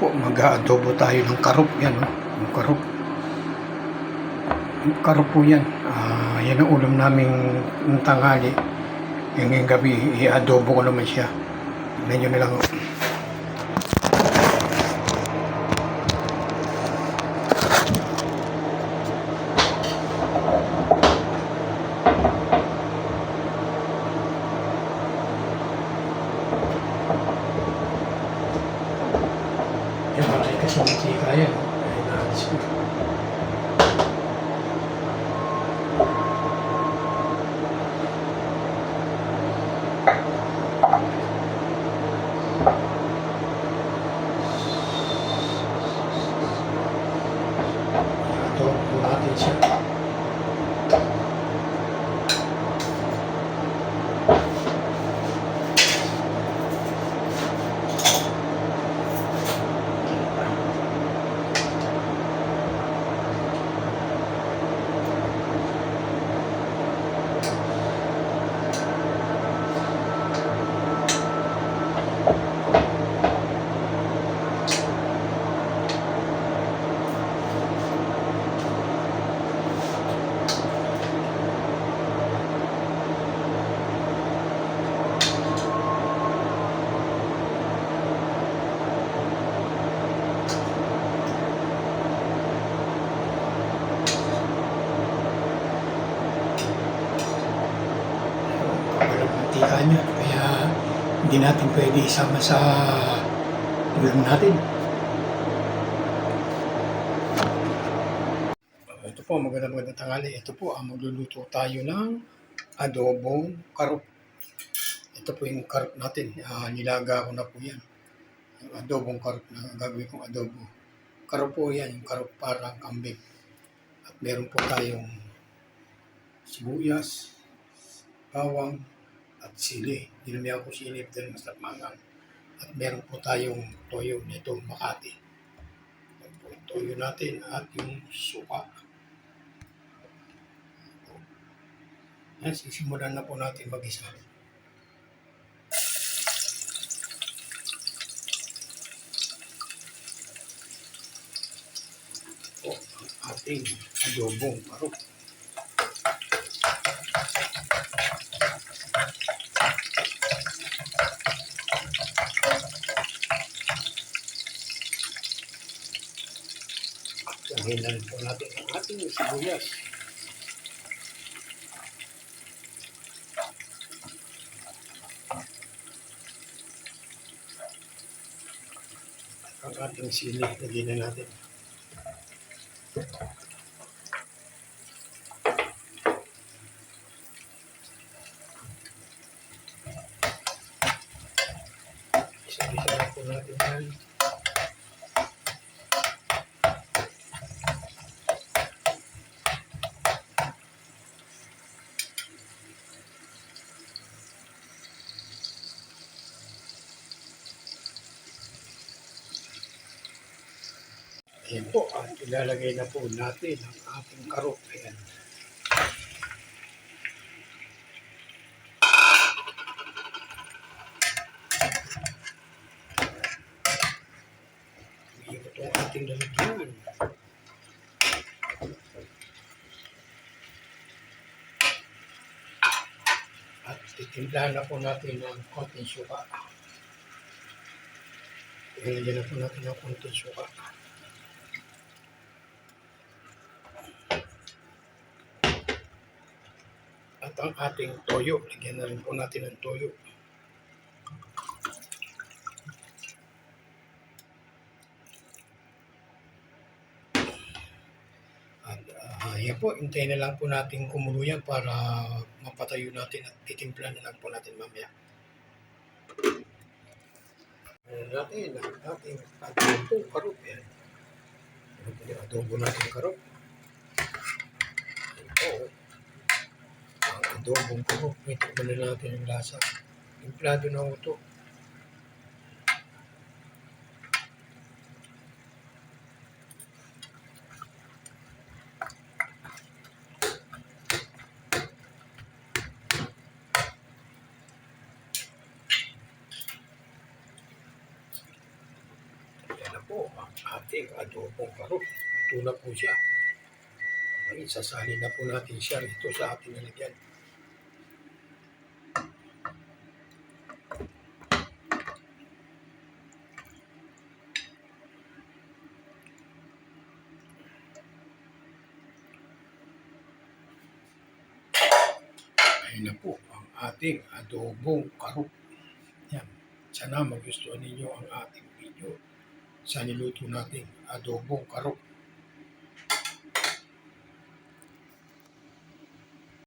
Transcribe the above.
po, mag-aadobo tayo ng karop. Yan, oh. Yung karop. Yung karop po yan. Ah, yan ang ulam naming ng tanghali. Yung gabi, i-adobo ko naman siya. Tignan nyo na lang. oh. 你还有我呢你清楚 Mantika niya. Kaya hindi natin pwede isama sa ulam natin. Ito po, magandang magandang tanghali. Ito po, ang magluluto tayo ng adobong karop. Ito po yung karop natin. Ah, nilaga ko na po yan. Yung adobong karop na gagawin kong adobo. Karop po yan, yung karop parang kambing. At meron po tayong sibuyas, bawang, at sili. Dinamihan ko sili dahil masarap mangang. At meron po tayong toyo nito, Makati. Yan po yung toyo natin at yung suka. Yan, sisimulan na po natin mag-isa. Ating adobong parok. Dahilan po natin ang ating sibuyas. Ang ating sili, lagyan na natin. Isa-isa na natin. Ayan po, at ilalagay na po natin ang ating karot. Ayan. Ayan po ating lalagyan. At titimplahan na po natin ng konting suka. Ilagyan na po natin ng konting suka. At ang ating toyo, lagyan na rin po natin ng toyo. At ah, yan po, hintayin na lang po natin kumulo yan para mapatayo natin at titimpla na lang po natin mamaya. Ayan natin ang ating adobo karop yan. Adobo natin karop? Ito, ang adobong. Ito ba na natin ang lasa? Timplado na na po ang ating adobong karot. Ito na po siya. Okay, sasali na po natin siya rito sa ating lalagyan. Na po ang ating adobong karot. Yan. Sana magustuhan ninyo ang ating video sa niluto nating adobong karot.